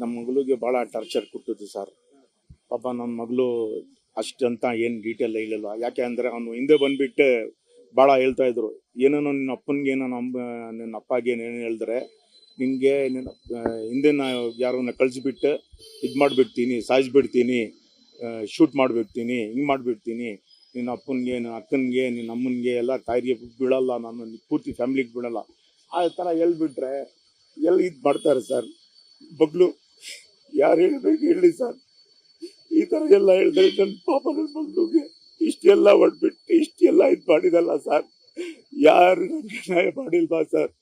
ನಮ್ಮ ಮಗಳಿಗೆ ಭಾಳ ಟಾರ್ಚರ್ ಕೊಟ್ಟಿದ್ದು ಸರ್ ಪಾಪ ನನ್ನ ಮಗಳು ಅಷ್ಟಂತ ಏನು ಡೀಟೇಲ್ ಹೇಳಿಲ್ಲ ಯಾಕೆ ಅಂದರೆ ಅವನು ಹಿಂದೆ ಬಂದುಬಿಟ್ಟು ಭಾಳ ಹೇಳ್ತಾ ಇದ್ರು. ಏನೇನೋ ನಿನ್ನ ಅಪ್ಪನಿಗೆ ಏನೋ ನಮ್ಮ ನಿನ್ನ ಅಪ್ಪಗೆ ಏನೇನು ಹೇಳಿದ್ರೆ ನಿಮಗೆ ನಿನ್ನ ಹಿಂದೆ ನಾನು ಯಾರನ್ನ ಕಳಿಸ್ಬಿಟ್ಟು ಇದು ಮಾಡಿಬಿಡ್ತೀನಿ, ಸಾಯಿಸ್ಬಿಡ್ತೀನಿ ಶೂಟ್ ಮಾಡಿಬಿಡ್ತೀನಿ, ಹಿಂಗೆ ಮಾಡಿಬಿಡ್ತೀನಿ. ನಿನ್ನ ಅಪ್ಪನಿಗೆ, ನಿನ್ನ ಅಕ್ಕನಿಗೆ, ನಿನ್ನ ಅಮ್ಮನಿಗೆ ಎಲ್ಲ ತಾಯಿಗೆ ಬೀಳಲ್ಲ ನಾನು ಪೂರ್ತಿ ಫ್ಯಾಮಿಲಿಗೆ ಬೀಳಲ್ಲ ಆ ಥರ ಹೇಳ್ಬಿಟ್ರೆ ಎಲ್ಲಿ ಇದು ಮಾಡ್ತಾರೆ ಸರ್. ಬಗ್ಲು, ಯಾರು ಹೇಳಬೇಕು ಹೇಳಿ ಸರ್. ಈ ಥರ ಎಲ್ಲ ಹೇಳಿದ್ರೆ ನನ್ನ ಪಾಪ ನನ್ನ ಮಗುಗೆ ಇಷ್ಟೆಲ್ಲ ಹೊಡ್ಬಿಟ್ಟು ಇಷ್ಟೆಲ್ಲ ಇದು ಮಾಡಿದಲ್ಲ ಸರ್. ಯಾರು ನನಗೆ ನ್ಯಾಯ ಮಾಡಿಲ್ವಾ ಸರ್?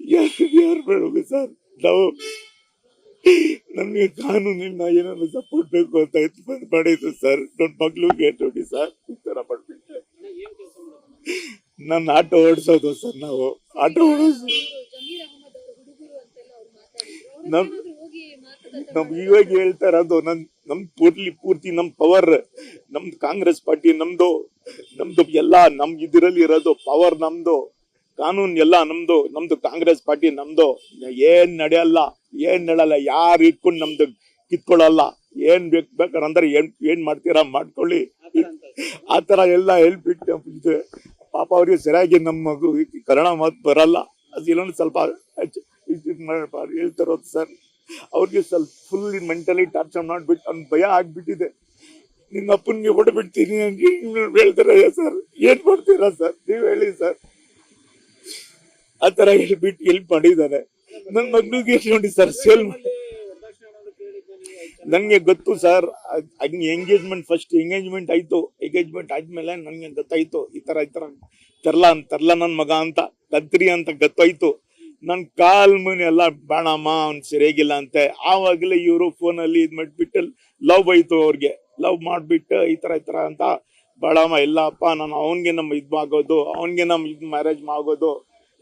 ಯಾರು ಯಾರು ಸರ್? ನಾವು ನಮಗೆ ಕಾನೂನಿನ ಏನಾದ್ರು ಸಪೋರ್ಟ್ ಬೇಕು ಅಂತ ಇದು ಮಾಡಿದ್ರು ಸರ್. ನನ್ನ ಮಗ್ಳಿಗೆ ನೋಡಿ ಸರ್. ಈ ಥರ ಮಾಡ್ಬಿಟ್ಟೆ. ನನ್ನ ಆಟೋ ಓಡಿಸೋದು ಸರ್ ನಾವು. ಆಟೋ ಓಡಿಸೋದು. ನಮ್- ನಮ್? ಇವಾಗ ಹೇಳ್ತಾ ಇರೋದು ನನ್ ನಮ್ ಪೂರ್ತಿ ಪೂರ್ತಿ ನಮ್ ಪವರ್ ನಮ್ದು ಕಾಂಗ್ರೆಸ್ ಪಾರ್ಟಿ ನಮ್ದು ನಮ್ದು ಎಲ್ಲಾ ನಮ್ ಇದ್ರಲ್ಲಿ ಇರೋದು ಪವರ್ ನಮ್ದು, ಕಾನೂನ್ ಎಲ್ಲಾ ನಮ್ದು ನಮ್ದು ಕಾಂಗ್ರೆಸ್ ಪಾರ್ಟಿ ನಮ್ದು ಏನ್ ನಡೆಯಲ್ಲ ಏನ್ ನಡೆಯಲ್ಲ, ಯಾರು ಇಟ್ಕೊಂಡು ನಮ್ದು ಕಿತ್ಕೊಳ್ಳಲ್ಲ, ಏನ್ ಬೇಕ್ ಬೇಕಂದ್ರೆ ಅಂದ್ರೆ ಏನ್ ಏನ್ ಮಾಡ್ತೀರಾ ಮಾಡ್ಕೊಳ್ಳಿ ಆ ತರ ಎಲ್ಲ ಹೇಳ್ಬಿಟ್ಟು ಪಾಪ ಅವ್ರಿಗೆ ಸರಿಯಾಗಿ ನಮ್ಮ ಕನ್ನಡ ಮಾತು ಬರಲ್ಲ ಅದು ಸ್ವಲ್ಪ ಮಾಡ್ಬಾರ್ದು ಹೇಳ್ತಾರೋದು ಸರ್. ಅವ್ರಿಗೆ ಸ್ವಲ್ಪ ಫುಲ್ ಮೆಂಟಲಿ ಟಾರ್ಚರ್ ಮಾಡ್ಬಿಟ್ಟು ಅವ್ನ ಭಯ ಆಗ್ಬಿಟ್ಟಿದೆ. ನಿಮ್ಮ ಅಪ್ಪನಿಗೆ ಹೊಡೆಬಿಡ್ತೀನಿ ಹಂಗೆ ಹೇಳ್ತಾರೆ ಸರ್, ಏನ್ ಮಾಡ್ತೀರಾ ಸರ್? ನೀವ್ ಹೇಳಿ ಸರ್. ಆ ತರ ಹೇಳ್ಬಿಟ್ಟು ಎಲ್ಪ್ ಮಾಡಿದ್ದಾರೆ. ನನ್ನ ಮಗನಿಗೆ ನೋಡಿ ಸರ್ ಸೇಲ್ ಮಾಡಿ? ನನಗೆ ಗೊತ್ತು ಸರ್ ಎಂಗೇಜ್ಮೆಂಟ್ ಫಸ್ಟ್ ಎಂಗೇಜ್ಮೆಂಟ್ ಆಯ್ತು. ಎಂಗೇಜ್ಮೆಂಟ್ ಆದ್ಮೇಲೆ ನನಗೆ ಗೊತ್ತಾಯ್ತು, ಈ ತರ ಈ ತರ ತರ್ಲಾ ತರ್ಲಾ ನನ್ನ ಮಗ ಅಂತ ಕತ್ರಿ ಅಂತ ಗೊತ್ತಾಯ್ತು. ನನ್ ಕಾಲ್ ಮನೆ ಎಲ್ಲ, ಬೇಡಮ್ಮ, ಅವ್ನ್ ಸರಿಯಾಗಿಲ್ಲ ಅಂತೆ. ಆವಾಗಲೇ ಇವರು ಫೋನಲ್ಲಿ ಇದ್ ಮಾಡ್ಬಿಟ್ಟು ಲವ್ ಬೈತು ಅವ್ರಿಗೆ. ಲವ್ ಮಾಡ್ಬಿಟ್ಟು ಈ ತರ ಈ ತರ ಅಂತ, ಬೇಡಮ್ಮ, ಇಲ್ಲಪ್ಪ, ನಾನು ಅವನ್ಗೆ ನಮ್ಮ ಇದ್ ಆಗೋದು ಅವನ್ಗೆ ನಮ್ ಇದ್ ಮ್ಯಾರೇಜ್ ಆಗೋದು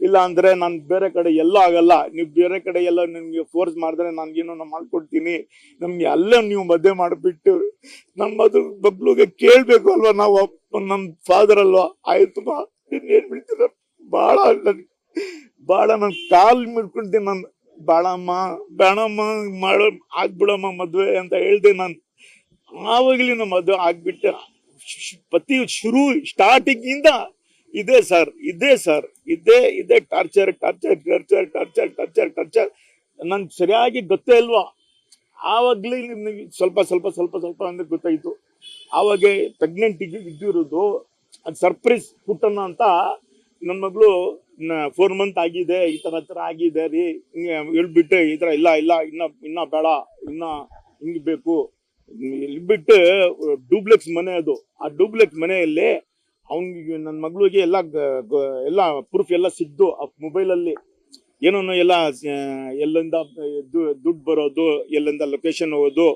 ಇಲ್ಲ ಅಂದ್ರೆ ನಾನು ಬೇರೆ ಕಡೆ ಎಲ್ಲೋ ಆಗಲ್ಲ. ನೀವು ಬೇರೆ ಕಡೆ ಎಲ್ಲ ನಿಮ್ಗೆ ಫೋರ್ಸ್ ಮಾಡಿದ್ರೆ ನನ್ಗೇನೋ ನಾನು ಮಾಡ್ಕೊಡ್ತೀನಿ. ನಮ್ಗೆ ಅಲ್ಲೇ ನೀವು ಮದುವೆ ಮಾಡಿಬಿಟ್ಟು ನಮ್ಮ ಅದು ಬಬ್ಲುಗೆ ಕೇಳ್ಬೇಕು ಅಲ್ವಾ? ನಾವು ನಮ್ಮ ಫಾದರ್ ಅಲ್ವಾ? ಆಯ್ತು ಬಾ ನೀನ್ ಏನ್ ಬಿಡ್ತೀರ ಬಾಳ ನನ್ ಬಾಳ ನನ್ ಕಾಲ್ ಮುಡ್ಕೊಂತೀನಿ ನಾನು, ಬಾಳಮ್ಮ, ಬೇಡಮ್ಮ, ಮಾಡೋ, ಆಗ್ಬಿಡಮ್ಮ ಮದ್ವೆ ಅಂತ ಹೇಳ್ದೆ ನಾನು. ಆವಾಗಲೇ ನಮ್ಮ ಮದುವೆ ಆಗ್ಬಿಟ್ಟು ಪತಿ ಶುರು ಸ್ಟಾರ್ಟಿಂಗ್ ಇಂದ ಸರ್, ಇದೆ ಸರ್, ಇದೇ ಇದೇ torture torture torture torture torture torture ನನ್ ಸರಿಯಾಗಿ ಗೊತ್ತೇ ಇಲ್ವಾ? ಆವಾಗಲೇ ನಿಮ್ಗೆ ಸ್ವಲ್ಪ ಸ್ವಲ್ಪ ಸ್ವಲ್ಪ ಸ್ವಲ್ಪ ಅಂದ್ರೆ ಗೊತ್ತಾಯ್ತು. ಆವಾಗ ಪ್ರೆಗ್ನೆಂಟ್ ಇದ್ದಿರೋದು, ಅದು ಸರ್ಪ್ರೈಸ್ ಪುಟ್ಟಣ್ಣ ಅಂತ ನನ್ನ ಮಗಳು ಫೋರ್ ಮಂತ್ ಆಗಿದೆ, ಈ ತರ ಹತ್ರ ಆಗಿದೆ ರೀ. ಹಿಂಗೆ ಹೇಳ್ಬಿಟ್ಟು ಈ ತರ ಇಲ್ಲ ಇಲ್ಲ, ಇನ್ನ ಇನ್ನ ಬೇಡ, ಇನ್ನ ಹಿಂಗ್ ಬೇಕು. ಇಲ್ಲಿ ಬಿಟ್ಟು ಡೂಪ್ಲೆಕ್ಸ್ ಮನೆ ಅದು. ಆ ಡೂಪ್ಲೆಕ್ಸ್ ಮನೆಯಲ್ಲಿ ಅವ್ನಿಗೆ ನನ್ನ ಮಗಳಿಗೆ ಎಲ್ಲ ಎಲ್ಲ ಪ್ರೂಫ್ ಎಲ್ಲ ಸಿದ್ದು ಆ ಮೊಬೈಲಲ್ಲಿ ಏನೋ ಎಲ್ಲ ಎಲ್ಲಿಂದ ದುಡ್ಡು ಬರೋದು, ಎಲ್ಲಿಂದ ಲೊಕೇಶನ್ ಹೋಗೋದು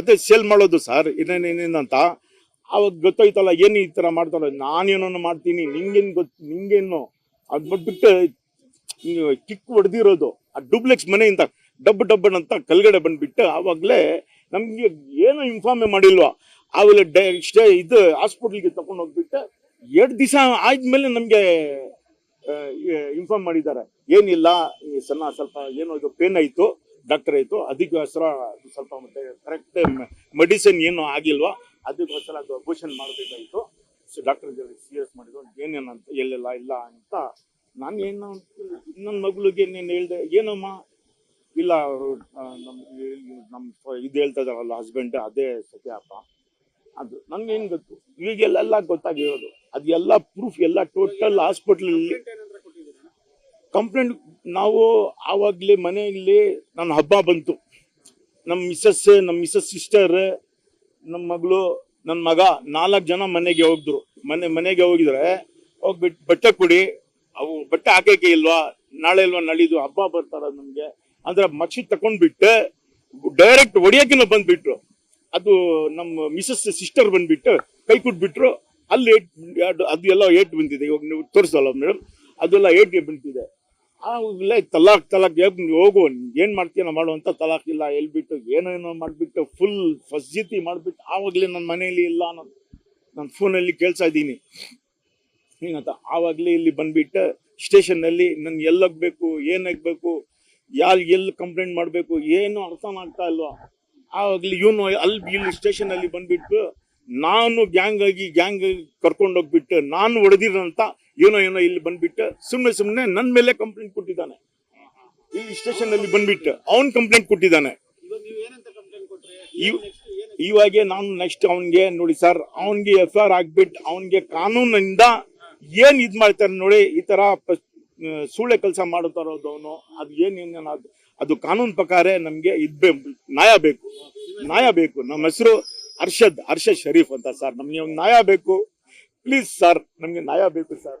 ಅದೇ ಸೇಲ್ ಮಾಡೋದು ಸರ್ ಇನ್ನೇನೇನೇನಂತ ಅವಾಗ ಗೊತ್ತಾಯ್ತಲ್ಲ, ಏನು ಈ ತರ ಮಾಡ್ತಾರ. ನಾನೇನೋ ಮಾಡ್ತೀನಿ, ನಿಂಗೇನು ಗೊತ್ತು ನಿಂಗೇನು ಅದ್ ಬಿಟ್ಬಿಟ್ಟು ಕಿಕ್ ಹೊಡೆದಿರೋದು, ಆ ಡೂಪ್ಲೆಕ್ಸ್ ಮನೆಯಿಂದ ಡಬ್ ಡಬ್ ಅಂತ ಕಲ್ಗಡೆ ಬಂದ್ಬಿಟ್ಟು ಆವಾಗಲೇ ನಮ್ಗೆ ಏನು ಇನ್ಫಾರ್ಮೇ ಮಾಡಿಲ್ವಾ. ಆಮೇಲೆ ಡೈ ಇದು ಹಾಸ್ಪಿಟ್ಲಿಗೆ ತಗೊಂಡು ಹೋಗ್ಬಿಟ್ಟು ಎರಡು ದಿವಸ ಆದ್ಮೇಲೆ ನಮಗೆ ಇನ್ಫಾರ್ಮ್ ಮಾಡಿದ್ದಾರೆ. ಏನಿಲ್ಲ ಸಣ್ಣ ಸ್ವಲ್ಪ ಏನೋ ಇದು ಪೇನ್ ಆಯಿತು ಡಾಕ್ಟರ್ ಆಯಿತು ಅದಕ್ಕೋಸ್ಕರ ಸ್ವಲ್ಪ ಮತ್ತೆ ಕರೆಕ್ಟ್ ಮೆಡಿಸಿನ್ ಏನು ಆಗಿಲ್ವಾ. ಅದಕ್ಕೋಸ್ಕರ ಅದು ಅಬೋಷನ್ ಮಾಡಬೇಕಾಯಿತು. ಸೊ ಡಾಕ್ಟರ್ ಸೀರಿಯಸ್ ಮಾಡಿದ್ರು ಅಂತ ಎಲ್ಲೆಲ್ಲ ಇಲ್ಲ ಅಂತ ನಾನು ಏನು ನನ್ನ ಮಗಳಿಗೆ ನೀನು ಹೇಳ್ದೆ ಏನಮ್ಮ? ಇಲ್ಲ ಅವರು ನಮ್ಮ ನಮ್ಮ ಇದು ಹೇಳ್ತಾ ಇದಾರಲ್ಲ ಹಸ್ಬೆಂಡ್ ಅದೇ ಸತ್ಯ ಅಪ್ಪ. ಅದು ನನಗೇನು ಗೊತ್ತು? ಈಗೆಲ್ಲೆಲ್ಲ ಗೊತ್ತಾಗಿರೋದು. ಅದೆಲ್ಲ ಪ್ರೂಫ್ ಎಲ್ಲ ಟೋಟಲ್ ಹಾಸ್ಪಿಟ್ಲಲ್ಲಿ ಕಂಪ್ಲೇಂಟ್ ಕಂಪ್ಲೇಂಟ್ ನಾವು ಆವಾಗಲೇ ಮನೆಯಲ್ಲಿ ನನ್ನ ಹಬ್ಬ ಬಂತು. ನಮ್ಮ ಮಿಸ್ಸಸ್ ನಮ್ಮ ಮಿಸಸ್ ಸಿಸ್ಟರ್ ನಮ್ಮ ಮಗಳು ನನ್ನ ಮಗ ನಾಲ್ಕು ಜನ ಮನೆಗೆ ಹೋಗಿದ್ರು. ಮನೆ, ಮನೆಗೆ ಹೋಗಿದ್ರೆ ಹೋಗ್ಬಿಟ್ಟು ಬಟ್ಟೆ ಕೊಡಿ. ಅವು ಬಟ್ಟೆ ಹಾಕಕ್ಕೆ ಇಲ್ವಾ? ನಾಳೆ ಇಲ್ವಾ ನಳಿದು? ಹಬ್ಬ ಬರ್ತಾರ ನಮ್ಗೆ. ಅಂದ್ರೆ ಮಚ್ಚಿ ತಕೊಂಡ್ಬಿಟ್ಟು ಡೈರೆಕ್ಟ್ ಒಡಿಯೋಕಿನ ಬಂದ್ಬಿಟ್ರು. ಅದು ನಮ್ಮ ಮಿಸಸ್ ಸಿಸ್ಟರ್ ಬಂದ್ಬಿಟ್ಟು ಕೈ ಕೊಟ್ಬಿಟ್ರು. ಅಲ್ಲಿ ಏಟ್, ಅದು ಎಲ್ಲ ಏಟ್ ಬಂದಿದೆ. ಇವಾಗ ನೀವು ತೋರಿಸಲ್ಲ ಮೇಡಮ್. ಅದೆಲ್ಲ ಏಟ್ ಬಂದಿದೆ. ಆವಾಗಲೇ ತಲಾಕ್ ತಲಾಕ್ ಹೋಗು, ಏನ್ ಮಾಡ್ತೀಯ ಮಾಡು ಅಂತ ತಲಾಕ್ ಇಲ್ಲ. ಹೇಳ್ಬಿಟ್ಟು ಏನೇನೋ ಮಾಡ್ಬಿಟ್ಟು ಫುಲ್ ಫಸ್ಜಿತಿ ಮಾಡ್ಬಿಟ್ಟು ಆವಾಗಲೇ ನನ್ನ ಮನೆಯಲ್ಲಿ ಇಲ್ಲ ನಾನು ನನ್ನ ಫೋನಲ್ಲಿ ಕೇಳ್ತಾ ಇದ್ದೀನಿ. ಏನಂತ? ಆವಾಗಲೇ ಇಲ್ಲಿ ಬಂದ್ಬಿಟ್ಟು ಸ್ಟೇಷನ್ನಲ್ಲಿ ನನ್ ಎಲ್ಲೋಗ್ಬೇಕು ಏನಾಗಬೇಕು ಯಾರು ಎಲ್ಲಿ ಕಂಪ್ಲೇಂಟ್ ಮಾಡಬೇಕು, ಏನು ಅರ್ಥ ಮಾಡ್ತಾ ಇಲ್ವಾ? ಆವಾಗಲೇ ಇವನು ಅಲ್ಲಿ ಇಲ್ಲಿ ಸ್ಟೇಷನಲ್ಲಿ ಬಂದ್ಬಿಟ್ಟು ನಾನು ಗ್ಯಾಂಗ್ ಆಗಿ ಗ್ಯಾಂಗ್ ಕರ್ಕೊಂಡೋಗ್ಬಿಟ್ಟು ನಾನು ಹೊಡೆದಿರಂತ ಏನೋ ಏನೋ ಇಲ್ಲಿ ಬಂದ್ಬಿಟ್ಟು ಸುಮ್ಮನೆ ಸುಮ್ಮನೆ ನನ್ನ ಮೇಲೆ ಕಂಪ್ಲೇಂಟ್ ಕೊಟ್ಟಿದ್ದಾನೆ. ಈ ಸ್ಟೇಷನ್ ಅಲ್ಲಿ ಬಂದ್ಬಿಟ್ಟು ಅವನ್ ಕಂಪ್ಲೇಂಟ್ ಕೊಟ್ಟಿದ್ದಾನೆ. ಇವಾಗ ನಾನು ನೆಕ್ಸ್ಟ್ ಅವನ್ಗೆ ನೋಡಿ ಸರ್ ಅವನ್ಗೆ ಎಫ್ ಐ ಆರ್ ಆಗ್ಬಿಟ್ಟು ಅವನ್ಗೆ ಕಾನೂನಿಂದ ಏನ್ ಇದ್ ಮಾಡ್ತಾರೆ ನೋಡಿ ಈ ತರ ಸೂಳೆ ಕೆಲಸ ಮಾಡುತ್ತಾರೋದು ಅವನು ಅದು ಏನ್ ಏನ್ ಅದು ಕಾನೂನು ಪ್ರಕಾರ ನಮ್ಗೆ ಇದ್ ಬೇ ನ್ಯಾಯ ಬೇಕು. ನ್ಯಾಯ ಬೇಕು. ನಮ್ಮ ಹೆಸರು ಅರ್ಷದ್ ಅರ್ಷದ್ ಶರೀಫ್ ಅಂತ ಸರ್ ನಮ್ಗೆ ನ್ಯಾಯ ಬೇಕು. ಪ್ಲೀಸ್ ಸರ್ ನಮ್ಗೆ ನ್ಯಾಯ ಬೇಕು ಸರ್